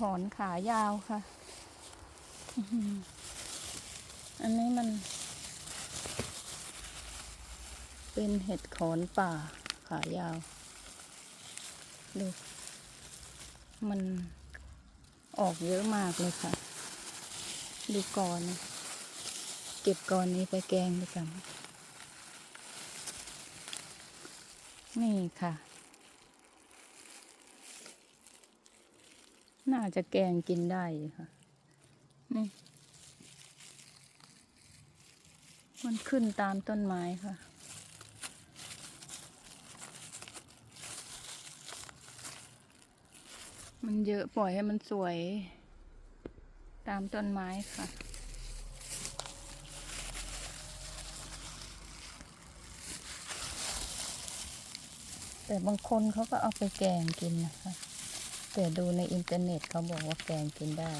ขอนขายาวค่ะ อันนี้มัน เป็นเห็ดขอนป่าขายาว ดู มันออกเยอะมากเลยค่ะ ดูกอนเก็บกอนนี้ไปแกงดีกว่านี่ค่ะ น่าจะแกงกินได้ค่ะ นี่ มันขึ้นตามต้นไม้ค่ะ มันเยอะปล่อยให้มันสวย ตามต้นไม้ค่ะแต่บางคนเขาก็เอาไปแกงกินนะคะ แต่ดูในอินเทอร์เน็ตเขาบอกว่าแกงกินได้